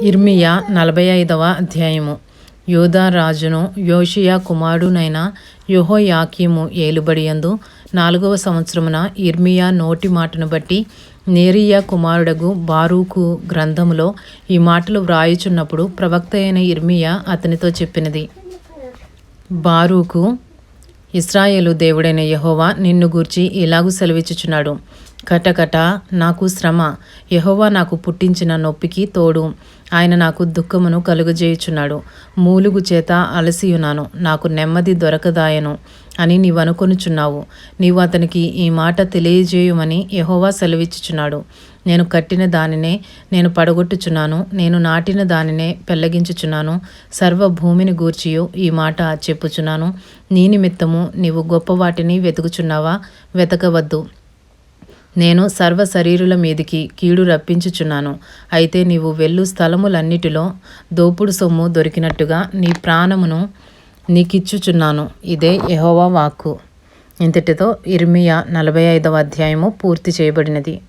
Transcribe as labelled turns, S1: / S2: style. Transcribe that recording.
S1: ఇర్మియా నలభై ఐదవ అధ్యాయము. యూదా రాజును యోషియా కుమారుడునైన యుహోయాకీము ఏలుబడియందు నాలుగవ సంవత్సరమున ఇర్మియా నోటి మాటను బట్టి నేరియా కుమారుడగు బారూకు గ్రంథములో ఈ మాటలు వ్రాయుచున్నప్పుడు ప్రవక్త అయిన ఇర్మియా అతనితో చెప్పినది. బారూకు ఇస్రాయేలు దేవుడైన యహోవా నిన్ను గూర్చి ఇలాగూ సెలవిచ్చుచున్నాడు. కటకట నాకు శ్రమ. యహోవా నాకు పుట్టించిన నొప్పికి తోడు. ఆయన నాకు దుఃఖమును కలుగజేయుచున్నాడు. మూలుగు చేత అలసియున్నాను నాకు నెమ్మది దొరకదాయను అని నీవనుకొనుచున్నావు నీవు అతనికి ఈ మాట తెలియజేయమని యహోవా సెలవిచ్చుచున్నాడు. నేను కట్టిన దానినే నేను పడగొట్టుచున్నాను. నేను నాటిన దానినే పెళ్ళగించుచున్నాను సర్వభూమిని గూర్చియు. ఈ మాట చెప్పుచున్నాను. నీ నిమిత్తము నీవు గొప్ప వాటిని వెతుకుచున్నావా? వెతకవద్దు. నేను సర్వ శరీరుల మీదికి కీడు రప్పించుచున్నాను. అయితే నీవు వెళ్ళు స్థలములన్నిటిలో దోపుడు సొమ్ము దొరికినట్టుగా నీ ప్రాణమును నీకిచ్చుచున్నాను. ఇదే యహోవా వాక్కు. ఇంతటితో ఇర్మియా నలభై ఐదవ అధ్యాయము పూర్తి చేయబడినది.